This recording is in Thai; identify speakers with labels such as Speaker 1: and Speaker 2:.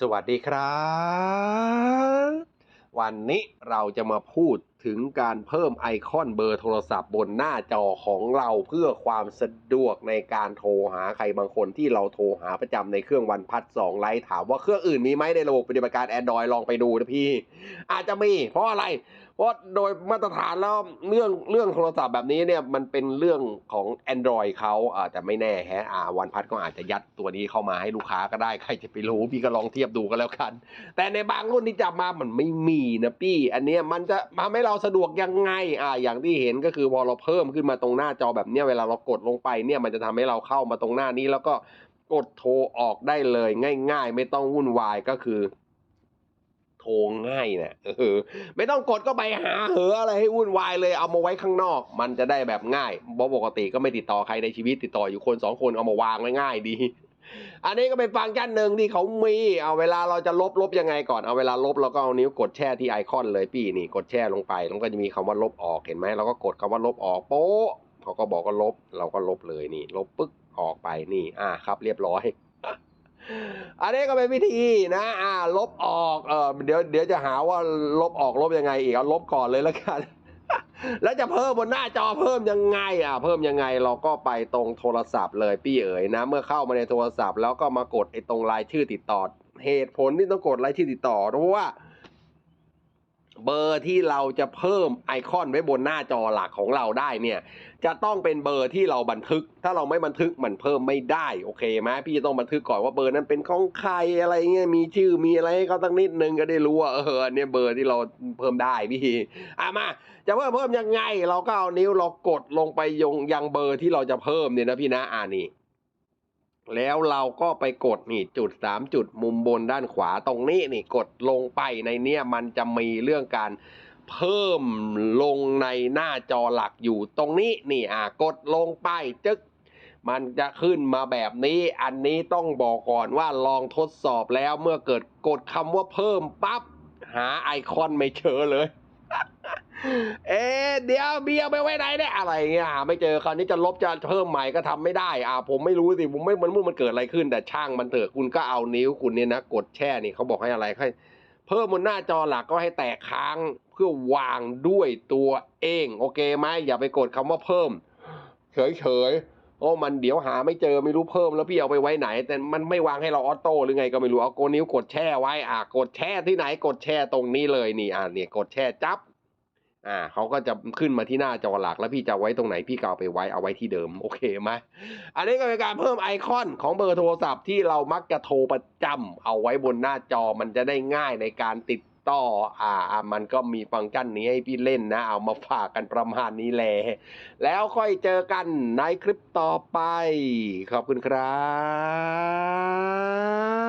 Speaker 1: สวัสดีครับ วันนี้เราจะมาพูดถึงการเพิ่มไอคอนเบอร์โทรศัพท์บนหน้าจอของเราเพื่อความสะดวกในการโทรหาใครบางคนที่เราโทรหาประจำในเครื่องวันพัดสองไลท์ถามว่าเครื่องอื่นมีไหมในระบบปฏิบัติการ Android ลองไปดูนะพี่ อาจจะมีเพราะอะไร เพราะโดยมาตรฐานแล้วเรื่องเรื่องโทรศัพท์แบบนี้เนี่ยมันเป็นเรื่องของ Android เขาแต่ไม่แน่แฮะอ่าวันพัดก็อาจจะยัดตัวนี้เข้ามาให้ลูกค้าก็ได้ใครจะไปรู้พี่ก็ลองเทียบดูกันแล้วกัน แต่ในบางรุ่นที่จับมามันไม่มีนะพี่ อันนี้มันจะทำให้เราสะดวกยังไงอ่าอย่างที่เห็นก็คือพอเราเพิ่มขึ้นมาตรงหน้าจอแบบนี้เวลาเรากดลงไปเนี่ยมันจะทำให้เราเข้ามาตรงหน้านี้แล้วก็กดโทรออกได้เลยง่าย ๆ ไม่ต้องวุ่นวายก็คือโทรง่ายเนี่ยเออไม่ต้องกดก็ไปหาเหออะไรให้วุ่นวายเลยเอามาไว้ข้างนอก มันจะได้แบบง่ายเพราะปกติก็ไม่ติดต่อใครในชีวิตติดต่ออยู่คนสองคนเอามาวางไว้ง่ายดี อันนี้ก็เป็นฟังก์ชันหนึ่งที่เขามี เอาเวลาเราจะลบลบยังไงก่อน เอาเวลาลบเราก็เอานิ้วกดแช่ที่ไอคอนเลยพี่นี่กดแช่ลงไปแล้วก็จะมีคำว่าลบออกเห็นไหมเราก็กดคำว่าลบออกโป๊ะเขาก็บอกว่าลบ เราก็ลบเลยนี่ ลบปึ๊กออกไปนี่ อ่าครับ เรียบร้อยอันนี้ก็เป็นวิธีนะ อ่า ลบออก เออเดี๋ยว เดี๋ยวจะหาว่าลบออกลบยังไงอีก เอาลบก่อนเลยแล้วกัน แล้วจะเพิ่มบนหน้าจอเพิ่มยังไงอะเพิ่มยังไงเราก็ไปตรงโทรศัพท์เลยพี่เอ๋ยนะ เมื่อเข้ามาในโทรศัพท์แล้วก็มากดไอ้ตรงรายชื่อติดต่อ เหตุผลที่ต้องกดรายชื่อติดต่อเพราะว่า เบอร์ที่เราจะเพิ่มไอคอนไว้บนหน้าจอหลักของเราได้เนี่ยจะต้องเป็นเบอร์ที่เราบันทึก ถ้าเราไม่บันทึกมันเพิ่มไม่ได้โอเคไหมพี่จะต้องบันทึกก่อนว่าเบอร์นั้นเป็นของใครอะไรเงี้ยมีชื่อมีอะไรให้เขาตั้งนิดนึงก็ได้รู้ว่าเออเนี้ยเบอร์ที่เราเพิ่มได้พี่อะมาจะเพิ่มเพิ่มยังไง เราก็เอานิ้วเรากดลงไปยงยังเบอร์ที่เราจะเพิ่มเนี่ยนะพี่นะอ่านี่ แล้วเราก็ไปกดนี่จุดสามจุดมุมบนด้านขวาตรงนี้นี่กดลงไปในเนี้ยมันจะมีเรื่องการเพิ่มลงในหน้าจอหลักอยู่ตรงนี้นี่อะกดลงไปจึ๊กมันจะขึ้นมาแบบนี้อันนี้ต้องบอกก่อนว่าลองทดสอบแล้วเมื่อเกิดกดคำว่าเพิ่มปั๊บหาไอคอนไม่เจอเลย เดี๋ยวเบียร์ไปไว้ไหนเนี่ยอะไรเงี้ยหาไม่เจอคราวนี้จะลบจะเพิ่มใหม่ก็ทำไม่ได้อ่าผมไม่รู้สิผมไม่มันมันเกิดอะไรขึ้น แต่ช่างมันเถอะคุณก็เอานิ้วคุณเนี่ยนะกดแช่นี่เขาบอกให้อะไรให้เพิ่มบนหน้าจอหลักก็ให้แตะค้างเพื่อวางด้วยตัวเอง โอเคไหมอย่าไปกดคำว่าเพิ่ม เฉยๆโอ้มันเดี๋ยวหาไม่เจอไม่รู้เพิ่มแล้วพี่เอาไปไว้ไหน แต่มันไม่วางให้เราออโต้หรือไงก็ไม่รู้เอาโกนิ้วกดแช่ไว้อ่ากดแช่ที่ไหนกดแช่ตรงนี้เลยนี่อ่าเนี่ยกดแช่จับ อ่าเขาก็จะขึ้นมาที่หน้าจอหลัก แล้วพี่จะไว้ตรงไหนพี่ก็เอาไปไว้เอาไว้ที่เดิมโอเคไหมอันนี้ก็เป็นการเพิ่มไอคอนของเบอร์โทรศัพท์ที่เรามักจะโทรประจำเอาไว้บนหน้าจอมันจะได้ง่ายในการติดต่ออ่ามันก็มีฟังก์ชันนี้ให้พี่เล่นนะ เอามาฝากกันประมาณนี้แหละแล้วค่อยเจอกันในคลิปต่อไป ขอบคุณครับ